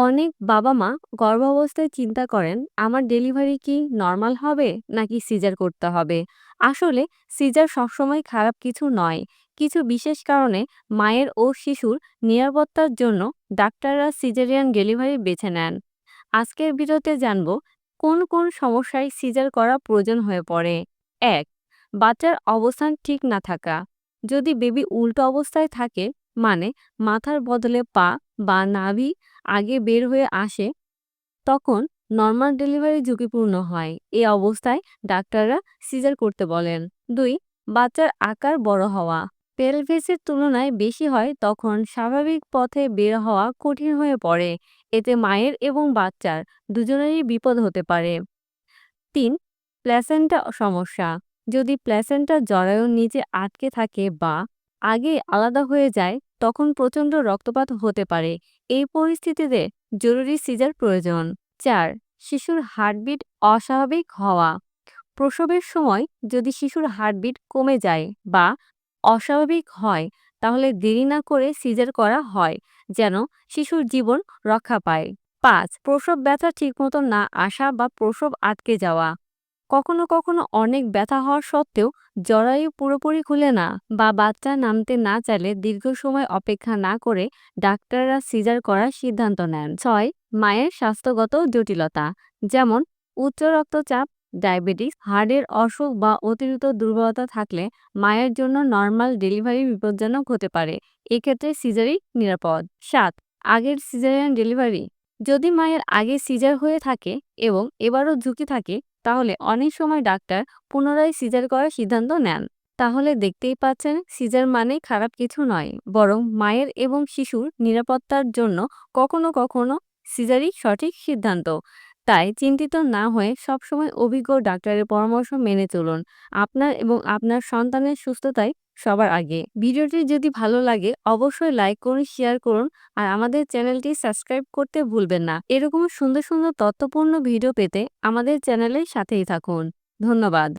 অনেক বাবা-মা গর্ভাবস্থায় চিন্তা করেন, আমার ডেলিভারি কি নর্মাল হবে নাকি সিজার করতে হবে? আসলে সিজার সবসময় খারাপ কিছু নয়। কিছু বিশেষ কারণে মায়ের ও শিশুর নিরাপত্তার জন্য ডাক্তাররা সিজারিয়ান ডেলিভারি বেছে নেন। আজকের ভিডিওতে জানব কোন কোন সমস্যায় সিজার করা প্রয়োজন হয়ে পড়ে। এক বাচ্চার অবস্থান ঠিক না থাকা যদি বেবি উল্টো অবস্থায় থাকে মানে মাথার বদলে পা বা নাভি আগে বের হয়ে আসে, তখন নর্মাল ডেলিভারি ঝুঁকিপূর্ণ হয়। এই অবস্থায় ডাক্তাররা সিজার করতে বলেন। দুই, বাচ্চার আকার বড় হওয়া। পেলভেসের তুলনায় বেশি হয় তখন স্বাভাবিক পথে বের হওয়া কঠিন হয়ে পড়ে। এতে মায়ের এবং বাচ্চার দুজনেরই বিপদ হতে পারে। তিন প্ল্যাসেন্টা সমস্যা। যদি প্ল্যাসেন্টা জরায়ুর নিচে আটকে থাকে বা আগে আলাদা হয়ে যায়, তখন প্রচণ্ড রক্তপাত হতে পারে। এই পরিস্থিতিতে জরুরি সিজার প্রয়োজন। চার, শিশুর হার্টবিট অস্বাভাবিক হওয়া। প্রসবের সময় যদি শিশুর হার্টবিট কমে যায় বা অস্বাভাবিক হয়, তাহলে দেরি না করে সিজার করা হয়, যেন শিশুর জীবন রক্ষা পায়। পাঁচ, প্রসব ব্যথা ঠিকমতো না আসা বা প্রসব আটকে যাওয়া। কখনো কখনো অনেক ব্যথা হওয়ার সত্ত্বেও জরায়ু পুরোপুরি খুলে না বা বাচ্চা নামতে না চাইলে দীর্ঘ সময় অপেক্ষা না করে ডাক্তাররা সিজার করার সিদ্ধান্ত নেন। ছয়, মায়ের স্বাস্থ্যগত জটিলতা, যেমন উচ্চ রক্তচাপ, ডায়াবেটিস হার্টের অসুখ বা অতিরিক্ত দুর্বলতা থাকলে মায়ের জন্য নর্মাল ডেলিভারি বিপজ্জনক হতে পারে। এক্ষেত্রে সিজারই নিরাপদ। সাত, আগের সিজারিয়ান ডেলিভারি। যদি মায়ের আগে সিজার হয়ে থাকে এবং এবারও ঝুঁকি থাকে তাহলে অনেক সময় ডাক্তার পুনরায় সিজার করার সিদ্ধান্ত নেন। তাহলে দেখতেই পাচ্ছেন সিজার মানে খারাপ কিছু নয়, বরং মায়ের এবং শিশুর নিরাপত্তার জন্য কখনো কখনো সিজারই সঠিক সিদ্ধান্ত। তাই চিন্তিত না হয়ে সবসময় অভিজ্ঞ ডাক্তারের পরামর্শ মেনে চলুন। আপনার এবং আপনার সন্তানের সুস্থতাই সবার আগে। ভিডিওটি যদি ভালো লাগে, অবশ্যই লাইক করুন, শেয়ার করুন আর আমাদের চ্যানেলটি সাবস্ক্রাইব করতে ভুলবেন না। এরকম সুন্দর সুন্দর তথ্যপূর্ণ ভিডিও পেতে আমাদের চ্যানেলের সাথেই থাকুন। ধন্যবাদ।